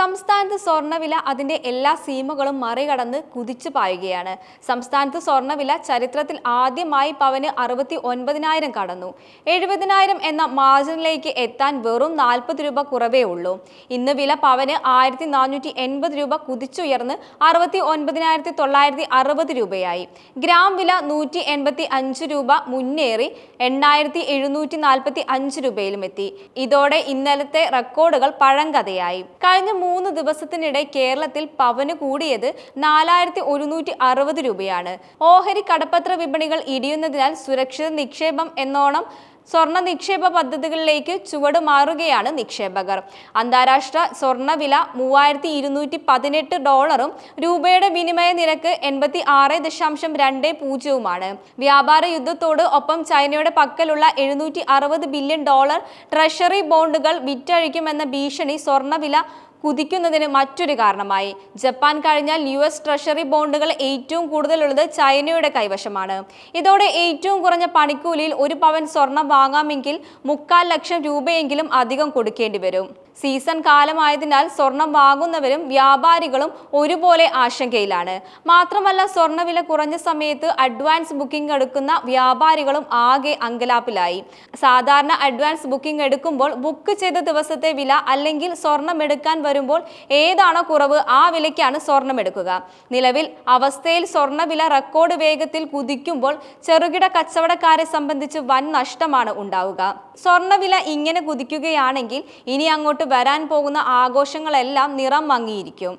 സംസ്ഥാനത്ത് സ്വർണവില അതിന്റെ എല്ലാ സീമകളും മറികടന്ന് കുതിച്ചു പായുകയാണ്. സംസ്ഥാനത്ത് സ്വർണവില ചരിത്രത്തിൽ ആദ്യമായി പവന് അറുപത്തി ഒൻപതിനായിരം കടന്നു. എഴുപതിനായിരം എന്ന മാർജിനിലേക്ക് എത്താൻ വെറും നാൽപ്പത് രൂപ കുറവേ ഉള്ളൂ. ഇന്ന് വില പവന് ആയിരത്തി നാനൂറ്റി എൺപത് രൂപ കുതിച്ചുയർന്ന് അറുപത്തി ഒൻപതിനായിരത്തി തൊള്ളായിരത്തി അറുപത് രൂപയായി. ഗ്രാം വില നൂറ്റി എൺപത്തി അഞ്ച് രൂപ മുന്നേറി എണ്ണായിരത്തി എഴുന്നൂറ്റി നാൽപ്പത്തി അഞ്ച് രൂപയിലും എത്തി ഇതോടെ ഇന്നലത്തെ റെക്കോർഡുകൾ പഴങ്കഥയായി. കഴിഞ്ഞ മൂന്ന് ദിവസത്തിനിടെ കേരളത്തിൽ പവന് കൂടിയത് നാലായിരത്തി ഒരുന്നൂറ്റി അറുപത് രൂപയാണ്. ഓഹരി കടപ്പത്ര വിപണികൾ ഇടിയുന്നതിനാൽ സുരക്ഷിത നിക്ഷേപം എന്നോണം സ്വർണ നിക്ഷേപ പദ്ധതികളിലേക്ക് ചുവടുമാറുകയാണ് നിക്ഷേപകർ. അന്താരാഷ്ട്ര സ്വർണവില മൂവായിരത്തി ഇരുന്നൂറ്റി പതിനെട്ട് ഡോളറും രൂപയുടെ വിനിമയ നിരക്ക് എൺപത്തി ആറ് ദശാംശം രണ്ട് പൂജ്യവുമാണ്. വ്യാപാര യുദ്ധത്തോട് ഒപ്പം ചൈനയുടെ പക്കലുള്ള എഴുന്നൂറ്റി അറുപത് ബില്യൺ ഡോളർ ട്രഷറി ബോണ്ടുകൾ വിറ്റഴിക്കുമെന്ന ഭീഷണി സ്വർണവില കുതിക്കുന്നതിന് മറ്റൊരു കാരണമായി. ജപ്പാൻ കഴിഞ്ഞാൽ യു എസ് ട്രഷറി ബോണ്ടുകൾ ഏറ്റവും കൂടുതലുള്ളത് ചൈനയുടെ കൈവശമാണ്. ഇതോടെ ഏറ്റവും കുറഞ്ഞ പണിക്കൂലിയിൽ ഒരു പവൻ സ്വർണം വാങ്ങാമെങ്കിൽ മുക്കാൽ ലക്ഷം രൂപയെങ്കിലും അധികം കൊടുക്കേണ്ടി വരും. സീസൺ കാലമായതിനാൽ സ്വർണം വാങ്ങുന്നവരും വ്യാപാരികളും ഒരുപോലെ ആശങ്കയിലാണ്. മാത്രമല്ല സ്വർണവില കുറഞ്ഞ സമയത്ത് അഡ്വാൻസ് ബുക്കിംഗ് എടുക്കുന്ന വ്യാപാരികളും ആകെ അങ്കലാപ്പിലായി. സാധാരണ അഡ്വാൻസ് ബുക്കിംഗ് എടുക്കുമ്പോൾ ബുക്ക് ചെയ്ത ദിവസത്തെ വില അല്ലെങ്കിൽ സ്വർണം എടുക്കാൻ വരുമ്പോൾ ഏതാണോ കുറവ് ആ വിലയ്ക്കാണ് സ്വർണം എടുക്കുക. നിലവിൽ അവസ്ഥയിൽ സ്വർണവില റെക്കോർഡ് വേഗത്തിൽ കുതിക്കുമ്പോൾ ചെറുകിട കച്ചവടക്കാരെ സംബന്ധിച്ച് വൻ നഷ്ടമാണ് ഉണ്ടാവുക. സ്വർണവില ഇങ്ങനെ കുതിക്കുകയാണെങ്കിൽ ഇനി അങ്ങോട്ട് വരാൻ പോകുന്ന ആഘോഷങ്ങളെല്ലാം നിറം മങ്ങിയിരിക്കും.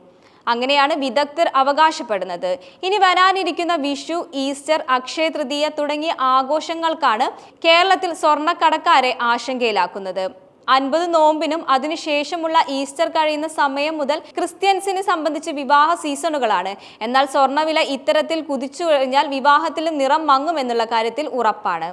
അങ്ങനെയാണ് വിദഗ്ധർ അവകാശപ്പെടുന്നത്. ഇനി വരാനിരിക്കുന്ന വിഷു ഈസ്റ്റർ അക്ഷയ തൃതീയ തുടങ്ങിയ ആഘോഷങ്ങൾക്കാണ് കേരളത്തിൽ സ്വർണക്കടക്കാരെ ആശങ്കയിലാക്കുന്നത്. അൻപത് നോമ്പിനും അതിനുശേഷമുള്ള ഈസ്റ്റർ കഴിയുന്ന സമയം മുതൽ ക്രിസ്ത്യൻസിനെ സംബന്ധിച്ച് വിവാഹ സീസണുകളാണ്. എന്നാൽ സ്വർണവില ഇത്തരത്തിൽ കുതിച്ചു കഴിഞ്ഞാൽ വിവാഹത്തിലും നിറം മങ്ങുമെന്നുള്ള കാര്യത്തിൽ ഉറപ്പാണ്.